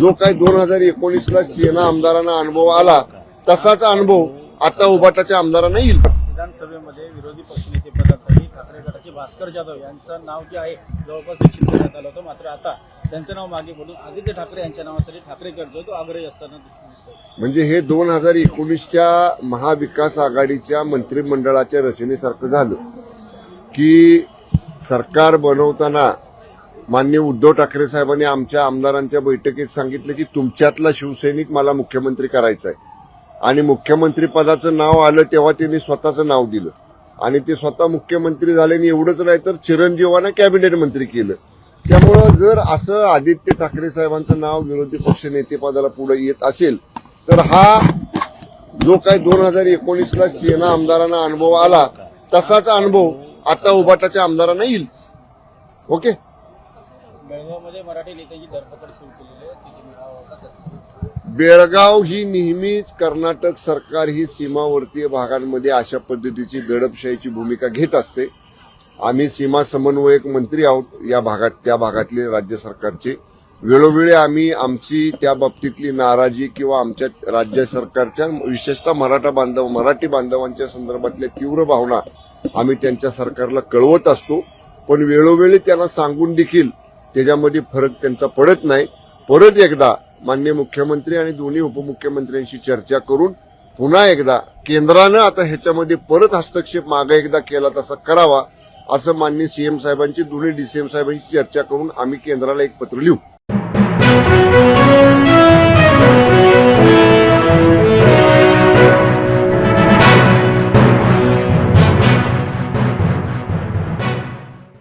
जो काही दोन हजार एकोणीसला सेना आमदारांना अनुभव आला तसाच अनुभव आता उभाटाच्या आमदारांना येईल. विधानसभेमध्ये विरोधी पक्षनेते पदासाठी ठाकरे गटाचे भास्कर जाधव यांचं नाव जे आहे जवळपास निश्चित करण्यात आलं होतं. मात्र आता त्यांचं नाव मागे पडून आदित्य ठाकरे यांच्या नावासाठी ठाकरे गट जो तो आग्रही असताना म्हणजे हे दोन हजार एकोणीसच्या महाविकास आघाडीच्या मंत्रिमंडळाच्या रचनेसारखं झालं की सरकार बनवताना मान्य उद्धव ठाकरे साहेबांनी आमच्या आमदारांच्या बैठकीत सांगितलं की तुमच्यातला शिवसैनिक मला मुख्यमंत्री करायचा आहे आणि मुख्यमंत्री पदाचं नाव आलं तेव्हा त्यांनी स्वतःचं नाव दिलं. आणि ते स्वतः मुख्यमंत्री झाले आणि एवढंच नाही तर चिरंजीवांना कॅबिनेट मंत्री केलं. त्यामुळं जर असं आदित्य ठाकरे साहेबांचं नाव विरोधी पक्ष नेतेपदाला पुढे येत असेल तर हा जो काही दोन हजार एकोणीसला सेना आमदारांना अनुभव आला तसाच अनुभव आता उभाटाच्या आमदारांना येईल. ओके? बेळगावमध्ये मराठी नेत्याची धरपकड सुरू केलेली आहे. बेळगाव ही नेहमीच कर्नाटक सरकार ही सीमावर्तीय भागांमध्ये अशा पद्धतीची दडपशाहीची भूमिका घेत असते. आम्ही सीमा समन्वयक मंत्री आहोत या भागात त्या भागातले राज्य सरकारचे. वेळोवेळी आम्ही आमची त्या बाबतीतली नाराजी किंवा आमच्या राज्य सरकारच्या विशेषतः मराठा बांधव मराठी बांधवांच्या संदर्भातल्या तीव्र भावना आम्ही त्यांच्या सरकारला कळवत असतो. पण वेळोवेळी त्यांना सांगून देखील त्याच्यामध्ये फरक त्यांचा पडत नाही. परत एकदा मान्य मुख्यमंत्री आणि दोन्ही उपमुख्यमंत्र्यांशी चर्चा करून पुन्हा एकदा केंद्रानं आता ह्याच्यामध्ये परत हस्तक्षेप मागे एकदा केला तसा करावा असं मान्य सीएम साहेबांची दोन्ही डीसीएम साहेबांची चर्चा करून आम्ही केंद्राला एक पत्र लिहू.